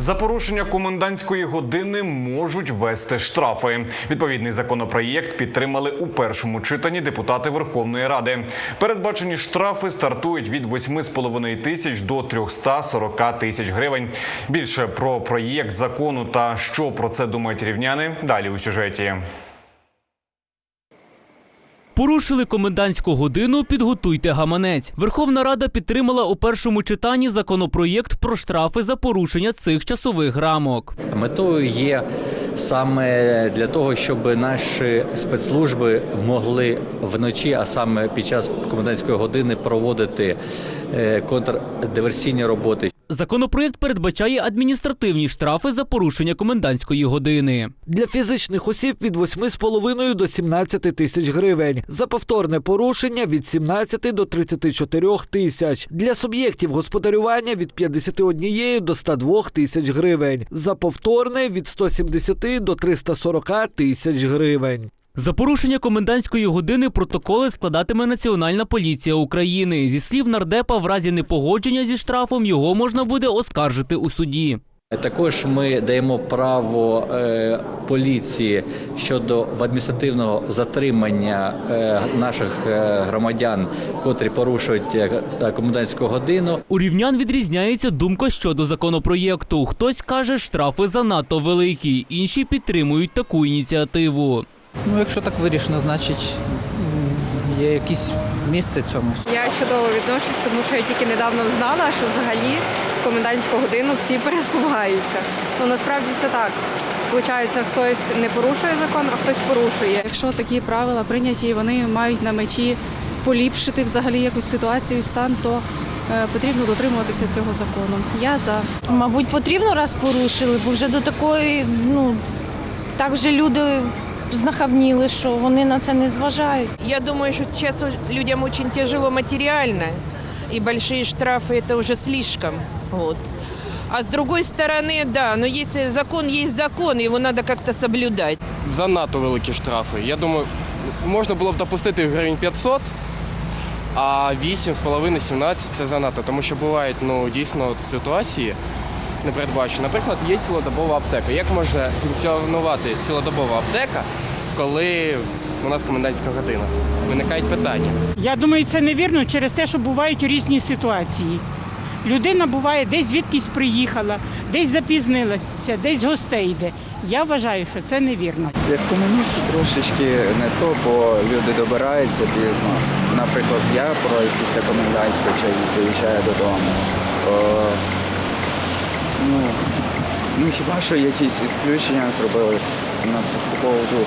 За порушення комендантської години можуть ввести штрафи. Відповідний законопроєкт підтримали у першому читанні депутати Верховної Ради. Передбачені штрафи стартують від 8,5 тисяч до 340 тисяч гривень. Більше про проєкт закону та що про це думають рівняни далі у сюжеті. Порушили комендантську годину. Підготуйте гаманець. Верховна Рада підтримала у першому читанні законопроєкт про штрафи за порушення цих часових рамок. Метою є саме для того, щоб наші спецслужби могли вночі, а саме під час комендантської години, проводити е, контрдиверсійні роботи. Законопроєкт передбачає адміністративні штрафи за порушення комендантської години. Для фізичних осіб від 8,5 до 17 тисяч гривень. За повторне порушення від 17 до 34 тисяч. Для суб'єктів господарювання від 51 до 102 тисяч гривень. За повторне від 170 до 340 тисяч гривень. За порушення комендантської години протоколи складатиме Національна поліція України. Зі слів нардепа, в разі непогодження зі штрафом його можна буде оскаржити у суді. Також ми даємо право е, поліції щодо адміністративного затримання е, наших е, громадян, котрі порушують комендантську годину. У рівнян відрізняється думка щодо законопроєкту. Хтось каже, штрафи занадто великі, інші підтримують таку ініціативу. Ну, якщо так вирішено, значить є якесь місце цьому. Я чудово відношусь, тому що я тільки недавно знала, що взагалі в комендантську годину всі пересуваються. Ну насправді це так. Получається, хтось не порушує закон, а хтось порушує. Якщо такі правила прийняті, вони мають на меті поліпшити взагалі якусь ситуацію і стан, то е, потрібно дотримуватися цього закону. Я за. Мабуть, потрібно раз порушили, бо вже до такої, ну так вже люди знахабніли, що вони на це не зважають. Я думаю, что сейчас людям очень тяжело материально, и большие штрафы это уже слишком. Вот. А с другой стороны, да, но если закон есть закон, его надо как-то соблюдать. занадто великі штрафи. Я думаю, можна було б допустити гривень 500, а 8,5-17 це занадто, тому що бувають ну, дійсно ситуації непередбачені. Наприклад, є цілодобова аптека. Як може функціонувати цілодобова аптека, коли у нас комендантська година? Виникають питання. Я думаю, це невірно через те, що бувають різні ситуації. Людина буває десь звідкись приїхала, десь запізнилася, десь гостей йде. Я вважаю, що це невірно. Як по мені це трошечки не то, бо люди добираються пізно. Наприклад, я про після комендантської вже приїжджаю додому. Ну, ну хіба що якісь ісключення зробили на по поводу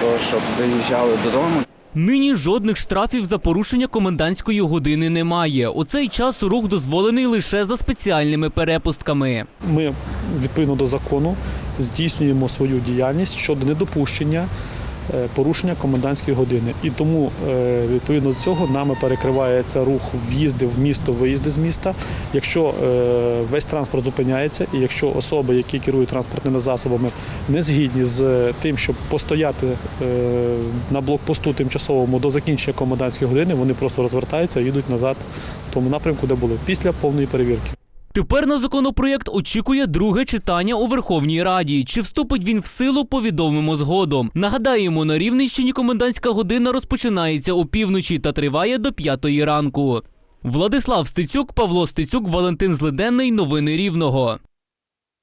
того, щоб доїжджали додому. Нині жодних штрафів за порушення комендантської години немає. У цей час рух дозволений лише за спеціальними перепустками. Ми відповідно до закону здійснюємо свою діяльність щодо недопущення порушення комендантської години. І тому е, відповідно до цього нами перекривається рух в'їзди в місто, виїзди з міста. Якщо е, весь транспорт зупиняється, і якщо особи, які керують транспортними засобами, не згідні з тим, щоб постояти е, на блокпосту тимчасовому до закінчення комендантської години, вони просто розвертаються і їдуть назад в тому напрямку, де були після повної перевірки. Тепер на законопроєкт очікує друге читання у Верховній Раді. Чи вступить він в силу, повідомимо згодом. Нагадаємо, на Рівненщині комендантська година розпочинається опівночі та триває до п'ятої ранку. Владислав Стецюк, Павло Стецюк, Валентин Злиденний. Новини Рівного.